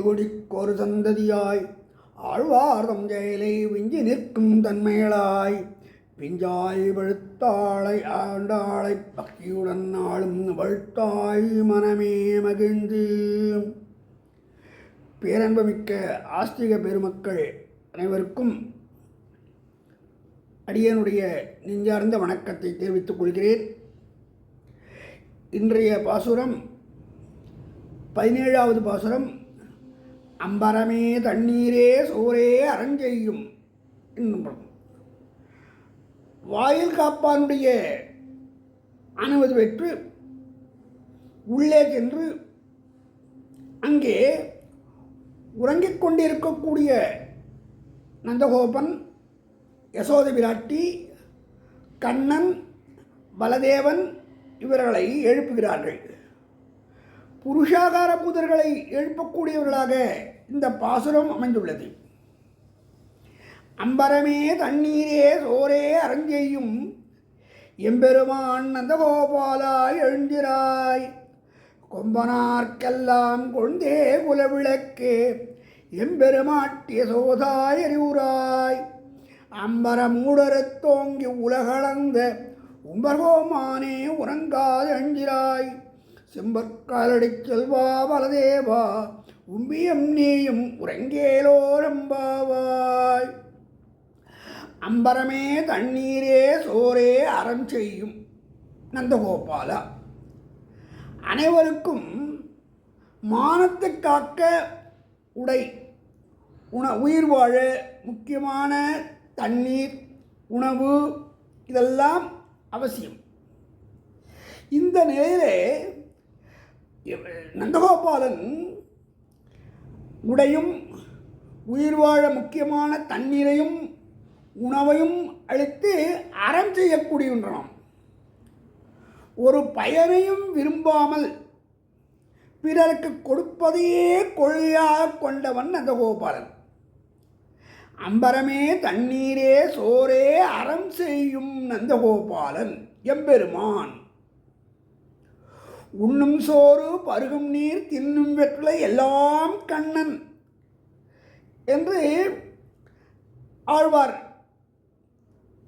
ஈகுடிக்கொரு சந்ததியாய். ஆழ்வார்தம் ஜெயலை விஞ்சி நிற்கும் தன்மைகளாய். பிஞ்சாய் வெழுத்தாளை ஆண்டாளை பக்தியுடன் ஆளும் வழுத்தாய் மனமே மகிழ்ந்து. பேரன்பமிக்க ஆஸ்திக பெருமக்கள் அனைவருக்கும் அடியனுடைய நெஞ்சார்ந்த வணக்கத்தை தெரிவித்துக் கொள்கிறேன். இன்றைய பாசுரம் பதினேழாவது பாசுரம் அம்பரமே தண்ணீரே சோரே அரஞ்செய்யும் என்னும் வாயில் காப்பானுடைய அனுமதி பெற்று உள்ளே சென்று அங்கே உறங்கிக் கொண்டிருக்கக்கூடிய நந்தகோபன் யசோத பிராட்டி கண்ணன் பலதேவன் இவர்களை எழுப்புகிறார்கள். புருஷாகார பூதர்களை எழுப்பக்கூடியவர்களாக இந்த பாசுரம் அமைந்துள்ளது. அம்பரமே தண்ணீரே சோரே அரஞ்செய்யும் எம்பெருமான் நந்தகோபாலாய் எழுந்திராய். கொம்பனார்க்கெல்லாம் கொண்டே குலவிளக்கே எம்பெருமாட்டிய சோதாய் அறிவுராய் அம்பர மூடரத் தோங்கி உலகளந்த உம்பகோமானே உறங்காது அஞ்சிராய் செம்பற்காலடி செல்வா பலதேவா உம்பியம் நீயும் உறங்கேலோரம்பாவாய். அம்பரமே தண்ணீரே சோரே அறம் செய்யும் நந்தகோபாலா. அனைவருக்கும் மானத்தை காக்க உடை உண உயிர் வாழ முக்கியமான தண்ணீர் உணவு இதெல்லாம் அவசியம். இந்த நிலையிலே நந்தகோபாலன் உடையும் உயிர் வாழ முக்கியமான தண்ணீரையும் உணவையும் அளித்து அறம் செய்யக்கூடியவன்றான். ஒரு பயனையும் விரும்பாமல் பிறருக்கு கொடுப்பதையே கொள்கையாக கொண்டவன் நந்தகோபாலன். அம்பரமே தண்ணீரே சோரே அறம் செய்யும் நந்தகோபாலன் எம்பெருமான். உண்ணும் சோறு பருகும் நீர் தின்னும் வெற்றிலை எல்லாம் கண்ணன் என்று ஆழ்வார்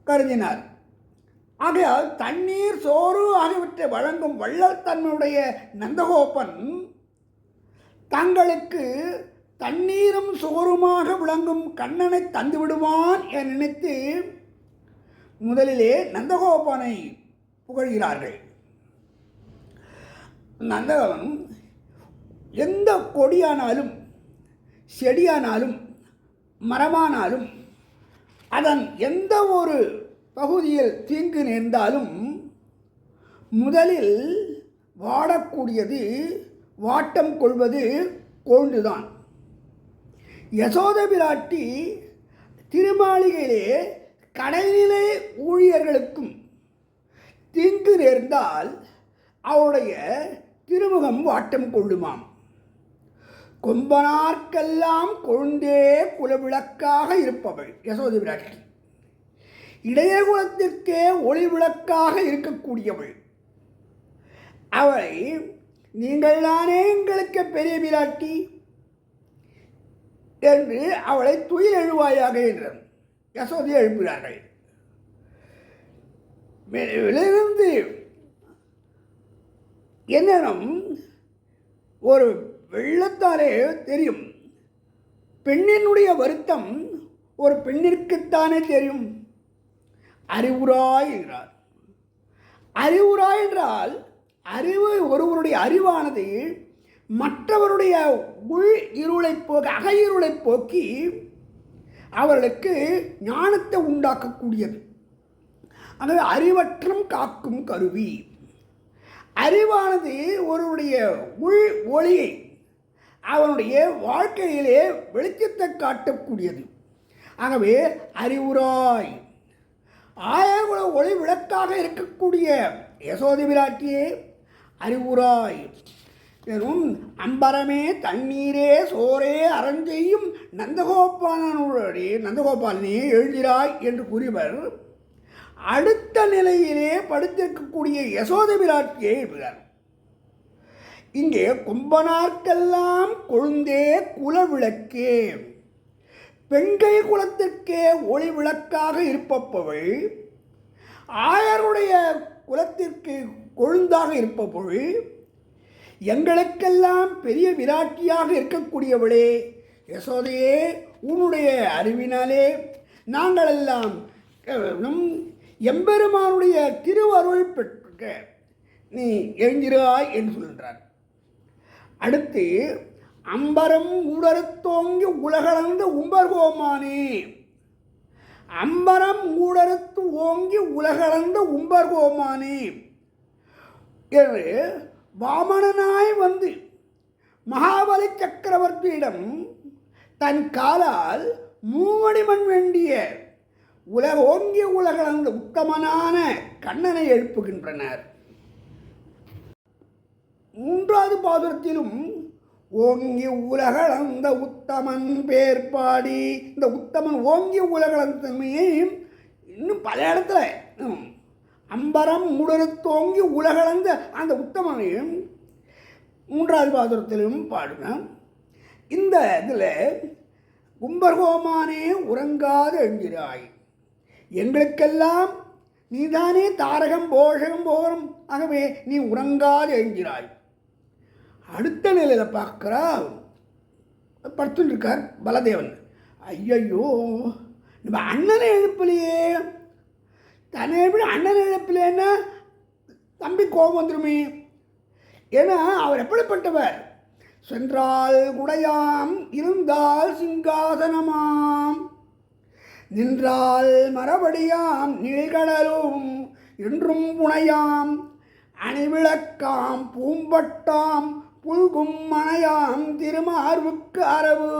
கருதினார். ஆகையால் தண்ணீர் சோறு ஆகியவற்றை வழங்கும் வள்ளல் தன்மையுடைய நந்தகோபன் தங்களுக்கு தண்ணீரும் சோறுமாக விளங்கும் கண்ணனை தந்துவிடுவான் என நினைத்து முதலிலே நந்தகோபனை புகழ்கிறார்கள். நந்தகோபன் எந்த கொடியானாலும் செடியானாலும் மரமானாலும் அதன் எந்த ஒரு பகுதியில் தீங்கு நேர்ந்தாலும் முதலில் வாடக்கூடியது வாட்டம் கொள்வது கொழுந்துதான் யசோத பிராட்டி திருமாளிகையிலே கடைநிலை ஊழியர்களுக்கும் தீங்கு நேர்ந்தால் அவருடைய திருமுகம் வாட்டம் கொள்ளுமாம். கொம்பனார்க்கெல்லாம் கொழுந்தே குலவிளக்காக இருப்பவள் யசோதி பிராட்டி இளைய குலத்திற்கே ஒளி விளக்காக இருக்கக்கூடியவள். அவளை நீங்கள் தானே எங்களுக்கு பெரிய பிராட்டி என்று அவளை துயில் எழுவாயாக என்றார் யசோதி எழுப்பினார்கள் வெளியிலிருந்து என்னிடம் ஒரு வெள்ளத்தாலே தெரியும். பெண்ணினுடைய வருத்தம் ஒரு பெண்ணிற்குத்தானே தெரியும். அறிவுராய் என்றார். அறிவுராய் என்றால் அறிவு ஒருவருடைய அறிவானது மற்றவருடைய உள் இருளை போக்க அகையிருளை போக்கி அவர்களுக்கு ஞானத்தை உண்டாக்கக்கூடியது. அதாவது அறிவற்றம் காக்கும் கருவி. அறிவானது ஒருவருடைய உள் ஒளியை அவனுடைய வாழ்க்கையிலே வெளிச்சத்தை காட்டக்கூடியது. ஆகவே அறிவுராய் ஆயகுல ஒளி விளக்காக இருக்கக்கூடிய யசோதி விராட்டியே அறிவுராய். எனும் அம்பரமே தண்ணீரே சோரே அறஞ்செய்யும் நந்தகோபாலனுடைய நந்தகோபாலனே எழுதிராய் என்று கூறியவர் அடுத்த நிலையிலே படுத்திருக்கக்கூடிய யசோத பிராட்டியை எழுப்புகிறார். இங்கே கும்பனார்க்கெல்லாம் கொழுந்தே குலவிளக்கே பெண்கை குலத்திற்கே ஒளி விளக்காக இருப்பவள் ஆயருடைய குலத்திற்கு கொழுந்தாக இருப்பவள் எங்களுக்கெல்லாம் பெரிய விராட்டியாக இருக்கக்கூடியவளே யசோதையே உன்னுடைய அறிவினாலே நாங்களெல்லாம் நம் எம்பெருமானுடைய திருவருள் பெற்றுக்க நீ எழுந்திராய் என்று சொல்கிறார் அடுத்து அம்பரம் ஊடறுத்தோங்கி உலகளந்த உம்பர்கோமானே. அம்பரம் ஊடறுத்து ஓங்கி உலகளந்த உம்பர்கோமானே. என்று வாமணனாய் வந்து மகாபலி சக்கரவர்த்தியிடம் தன் காலால் மூவடி மண் வேண்டிய உலக ஓங்கிய உலகளந்த உத்தமனான கண்ணனை எழுப்புகின்றனர். மூன்றாவது பாதுரத்திலும் ஓங்கி உலகளந்த உத்தமன் பேர் பாடி இந்த உத்தமன் ஓங்கி உலகளந்த இன்னும் பல இடத்துல ம், அம்பரம் முடருத்தோங்கி உலகளந்த அந்த உத்தமனையும் மூன்றாவது பாதுரத்திலும் பாடுவேன் இந்த இதில் கும்பர்கோமானே உறங்காது என்கிறாய். எங்களுக்கெல்லாம் நீதானே தாரகம் போஷகம் போகம் ஆகவே நீ உறங்காது என்கிறாய். அடுத்த நிலையில் பார்க்குறா படுத்துட்டு இருக்கார் பலதேவன். ஐயையோ நம்ம அண்ணனை எழுப்பலையே. தன்னை எப்படி அண்ணனை எழுப்பலைன்னா தம்பி கோபம் வந்துருமே. ஏன்னா அவர் எப்படிப்பட்டவர்? சென்றால் குடையாம் இருந்தால் சிங்காசனமாம். நின்றால் மரபடியாம் நீழ்கடலும் என்றும் புனையாம். அணிவிளக்காம் பூம்பட்டாம் புல்கும் மனையாம் திருமார்வுக்கு அரவு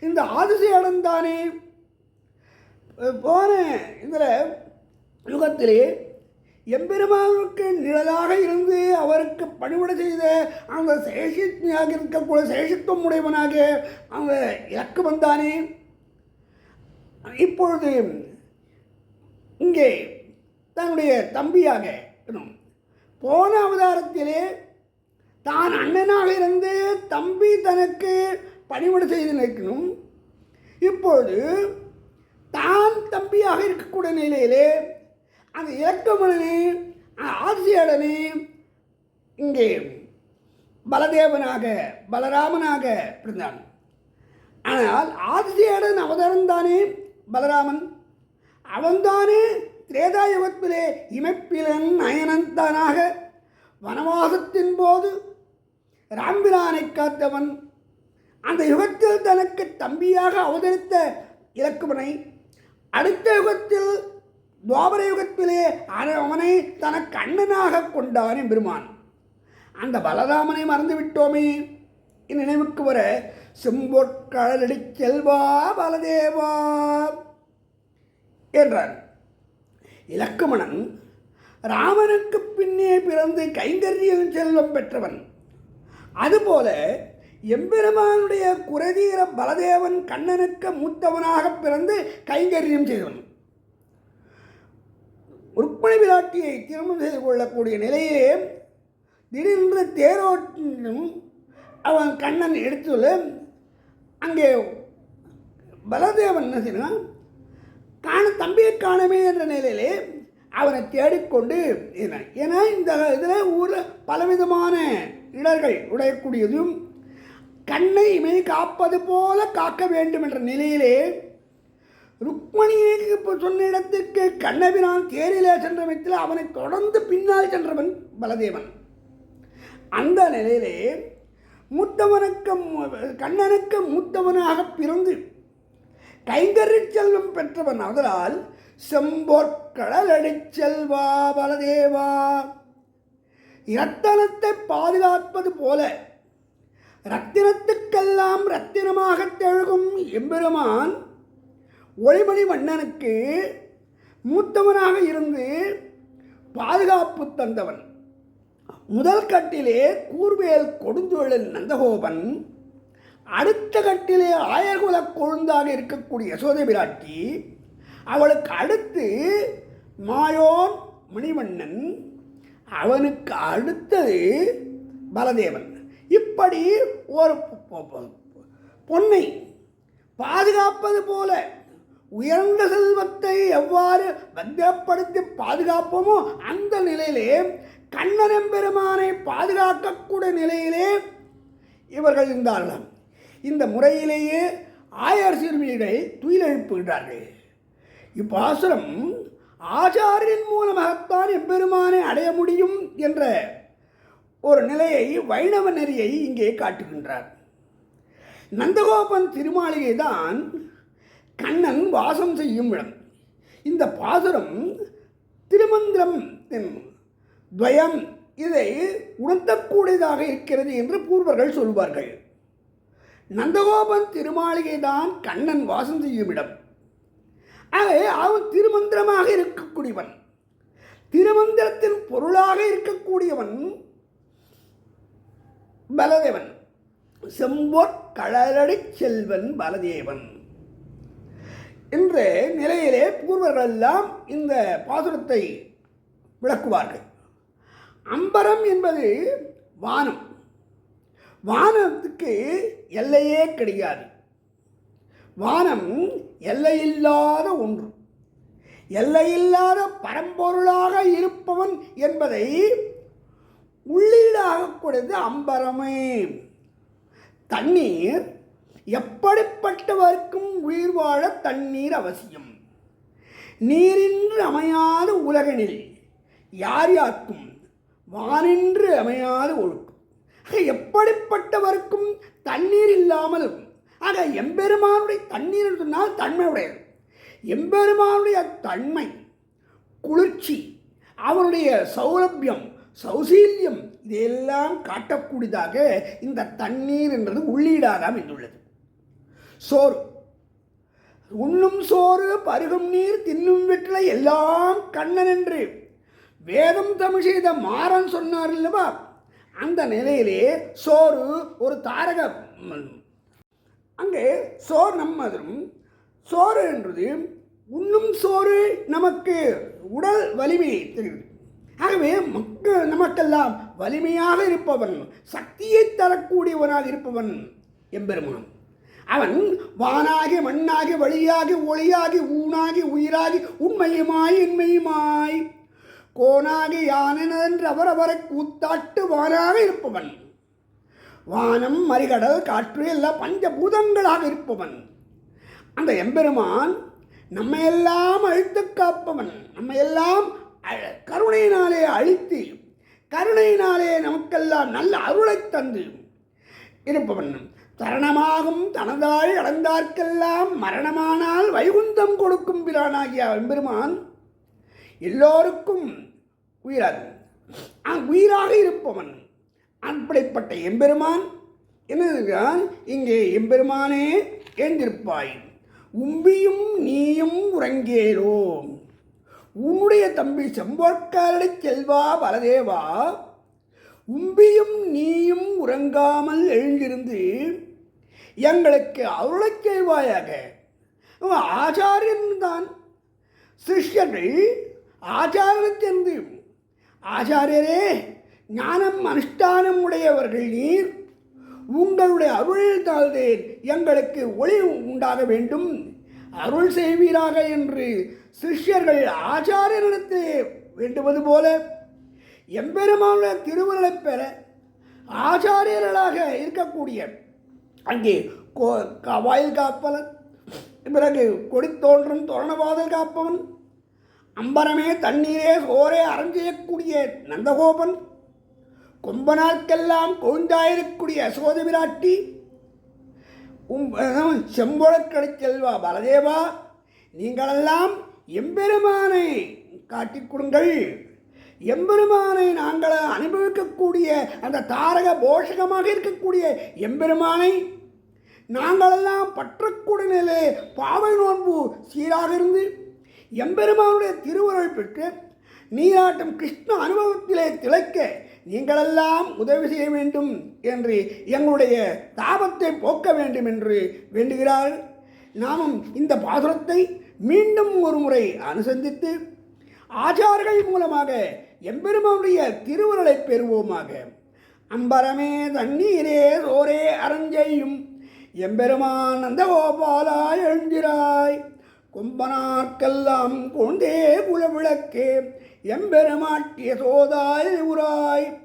இந்த ஆதிசேடன் தானே? போன. இதில் யுகத்திலே எம்பெருமானுக்கு நிழலாக இருந்து அவருக்கு பணிவிட செய்த அந்த சேஷியாக இருக்கக்கூடிய சேஷித்துவம் உடையவனாக அவங்க இலக்கு வந்தானே? இப்பொழுது இங்கே தன்னுடைய தம்பியாக போன அவதாரத்திலே தான் அண்ணனாக இருந்து தம்பி தனக்கு பணிவிட செய்து நிற்கணும். இப்பொழுது தான் தம்பியாக இருக்கக்கூடிய நிலையிலே அந்த இலக்கமணனே ஆசிரியடனே இங்கே பலதேவனாக பலராமனாக இருந்தான் ஆனால் ஆதிசேடன் அவதாரம் தானே பலராமன் அவன்தானே திரேதாயுகத்திலே இமைப்பிலன் நயனந்தானாக வனவாசத்தின் போது ராம்பிரானை காத்தவன் அந்த யுகத்தில் தனக்கு தம்பியாக அவதரித்த இலக்குமனை அடுத்த யுகத்தில் துவாபர யுகத்திலே அவனை தனக்கு அண்ணனாக கொண்டான் பெருமான் அந்த பலராமனை மறந்து விட்டோமே நினைவுக்கு வர செம்பொற்கடலடி செல்வா பலதேவா என்றார் இலக்குமணன் ராமனுக்கு பின்னே பிறந்து கைங்கரியம் செல்வம் பெற்றவன். அதுபோல எம்பெருமானுடைய குரதீர பலதேவன் கண்ணனுக்கு மூத்தவனாக பிறந்து கைங்கரியம் செய்தவன். ருக்மணி விராட்டியை திருமணம் செய்து கொள்ளக்கூடிய நிலையிலே திடீரென்று தேரோட்டும் அவன் கண்ணன் எடுத்துல அங்கே பலதேவன் என்ன செய்யணும் காண தம்பியை காணமே என்ற நிலையிலே அவனை தேடிக்கொண்டு ஏன்னா இந்த இதில் ஊரில் பலவிதமான இடர்கள் உடையக்கூடியதும் கண்ணை இமை காப்பது போல காக்க வேண்டும் என்ற நிலையிலே ருக்மணியை இப்போ சொன்ன இடத்திற்கு கண்ணபிரான் தேரிலே சென்ற விதத்தில் அவனை தொடர்ந்து பின்னால் சென்றவன் பலதேவன். அந்த நிலையிலே மூத்தவனுக்கு கண்ணனுக்கு மூத்தவனாக பிறந்து கைங்கறி செல்வம் பெற்றவன் அதனால் செம்பொற்கடலடி செல்வா பலதேவா இரத்தனத்தை பாதுகாப்பது போல ரத்தினத்துக்கெல்லாம் ரத்தினமாக தெழுகும் எம்பெருமான் ஒளிமணி மன்னனுக்கு மூத்தவனாக இருந்து பாதுகாப்பு தந்தவன். முதல் கட்டிலே கூர்வேல் கொடுந்தொழில் நந்தகோபன் அடுத்த கட்டிலே ஆயர்குல கொழுந்தாக இருக்கக்கூடிய யசோதை பிராட்டி அவளுக்கு அடுத்து மாயோன் மணிவண்ணன் அவனுக்கு அடுத்தது பலதேவன். இப்படி ஒரு பொ- பொன்னை பாதுகாப்பது போல உயர்ந்த செல்வத்தை எவ்வாறு பத்திரப்படுத்தி பாதுகாப்போமோ அந்த நிலையிலே கண்ணன் எம்பெருமானை பாதுகாக்கக்கூடிய நிலையிலே இவர்கள் இருந்தார்களாம் இந்த முறையிலேயே ஆயர் சிறுமியை துயிலெழுப்புகிறார்கள் இப்பாசுரம் ஆச்சாரியன் மூலமாகத்தான் எம்பெருமானை அடைய முடியும் என்ற ஒரு நிலையை வைணவ நெறியை இங்கே காட்டுகின்றார். நந்தகோபன் திருமாளிகை தான் கண்ணன் வாசம் செய்யும் இடம். இந்த பாசுரம் திருமந்திரம் என்னும் துவயம் இதை உணர்த்தக்கூடியதாக இருக்கிறது என்று பூர்வர்கள் சொல்வார்கள். நந்தகோபன் திருமாளிகை தான் கண்ணன் வாசம் செய்யும் இடம். ஆகவே அவன் திருமந்திரமாக இருக்கக்கூடியவன். திருமந்திரத்தின் பொருளாக இருக்கக்கூடியவன் பலதேவன். செம்பொற் கழலடி செல்வன் பலதேவன். என்ற நிலையிலே பூர்வர்கள் எல்லாம் இந்த பாசுரத்தை விளக்குவார்கள். அம்பரம் என்பது வானம். வானத்துக்கு எல்லையே கிடையாது. வானம் எல்லையில்லாத ஒன்று. எல்லையில்லாத பரம்பொருளாக இருப்பவன் என்பதை உள்ளீடாக கூடியது அம்பரமே. தண்ணீர் எப்படிப்பட்டவர்க்கும் உயிர் வாழ தண்ணீர் அவசியம். நீரின்று அமையாத உலகனில். யார் யாருக்கும் வானின்று அமையாத ஒழுக்கம். எப்படிப்பட்டவருக்கும் தண்ணீர் இல்லாமல் ஆக எம்பெருமானுடைய தண்ணீர் என்று சொன்னால் தன்மையுடையது. எம்பெருமானுடைய தன்மை குளிர்ச்சி அவனுடைய சௌலபியம் சௌசீல்யம் இதையெல்லாம் காட்டக்கூடியதாக இந்த தண்ணீர் என்றது உள்ளீடாக அமைந்துள்ளது. சோறு உண்ணும் சோறு பருகும் நீர் தின்னும் வெற்றிலை எல்லாம் கண்ணன் என்று வேதம் தமிழ் செய்த மாறன் சொன்னார் இல்லவா அந்த நிலையிலே சோறு ஒரு தாரக அங்கே சோறு நம்மதும் சோறு என்றது உண்ணும் சோறு நமக்கு உடல் வலிமையை தெரிவிக்கும் ஆகவே மக்கள் நமக்கெல்லாம் வலிமையாக இருப்பவன் சக்தியை தரக்கூடியவனாக இருப்பவன் எம்பெருமான். அவன் வானாகி மண்ணாகி வழியாகி ஒளியாகி ஊனாகி உயிராகி உண்மையுமாய் இன்மையுமாய் கோனாகி யானென்று அவரவரை கூத்தாட்டு வானாக இருப்பவன். வானம் மறிகடல் காற்று எல்லாம் பஞ்சபூதங்களாக இருப்பவன். அந்த எம்பெருமான் நம்மையெல்லாம் அழித்து காப்பவன். நம்மையெல்லாம் அ- கருணையினாலே அழித்து கருணையினாலே நமக்கெல்லாம் நல்ல அருளைத் தந்து இருப்பவன். தரணமாகும் தனதாய் அடைந்தார்க்கெல்லாம் மரணமானால் வைகுந்தம் கொடுக்கும் பிரானாகிய எம்பெருமான் எல்லோருக்கும் உயிராக உயிராக இருப்பவன் அப்படிப்பட்ட எம்பெருமான் என்னதுதான்? இங்கே எம்பெருமானே எழுந்திருப்பாய். உம்பியும் நீயும் உறங்கேரோ உன்னுடைய தம்பி செம்போர்க்காரடை செல்வா பலதேவா. உம்பியும் நீயும் உறங்காமல் எழுந்திருந்து எங்களுக்கு அருளைச் செய்வாயாக. ஆச்சாரியன் தான் சிஷ்யர்கள் ஆச்சாரத்தென்று ஆச்சாரியரே ஞானம் அனுஷ்டானம் உடையவர்கள் நீர். உங்களுடைய அருள் தாழ்ந்தேன் எங்களுக்கு ஒளி உண்டாக வேண்டும். அருள் செய்வீராக என்று சிஷ்யர்கள் ஆச்சாரியனிடத்திலே வேண்டுவது போல. எம்பெருமான திருவுருளை பெற ஆச்சாரியர்களாக இருக்கக்கூடிய அங்கே கோ கா- வாயில் பிறகு கொடி தோன்றும் தோரணவாதல் காப்பவன் அம்பரமே தண்ணீரே சோரே அரஞ்செய்யக்கூடிய நந்தகோபன் கொம்ப நாட்கெல்லாம் கொழுந்தாயிருக்கூடிய யசோத விராட்டி உம் செம்பொழக்கடை செல்வா பலதேவா நீங்களெல்லாம் எம்பெருமானை காட்டிக் கொடுங்கள். எம்பெருமானை நாங்கள் அனுபவிக்கக்கூடிய அந்த தாரக போஷகமாக இருக்கக்கூடிய எம்பெருமானை நாங்களெல்லாம் பற்றக்கூடிய நிலை பாவை நோன்பு சீராக இருந்து எம்பெருமானுடைய திருவுருள் பெற்று நீராட்டம் கிருஷ்ண அனுபவத்திலே திளைக்க நீங்களெல்லாம் உதவி செய்ய வேண்டும் என்று எங்களுடைய தாபத்தை போக்க வேண்டும் என்று வேண்டுகிறார்கள் நாமும் இந்த பாசுரத்தை மீண்டும் ஒரு முறை அனுசந்தித்து ஆச்சார்கள் மூலமாக எம்பெருமானுடைய திருவுருளை பெறுவோமாக. அம்பரமே தண்ணீரே சோரே அரஞ்செய்யும் எம்பெருமான் அந்த கோபாலாய் எழுந்திராய். கொம்பனார்க்கெல்லாம் கொண்டே குலவிளக்கே எம்பெருமாட்டிய சோதாய் உராய்.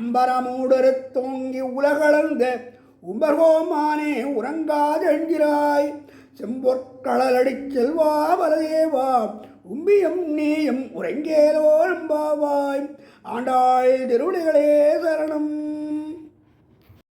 அம்பரமூடருத் தோங்கி உலகளந்த உம்பர்கோமானே உறங்காதென்கிறாய். செம்பொற்களலடிச் செல்வா பலதேவா உம்பியம் நீயும் உறங்கேலோ நம்பாவாய் ஆண்டாள் திருவிழிகளே சரணம்.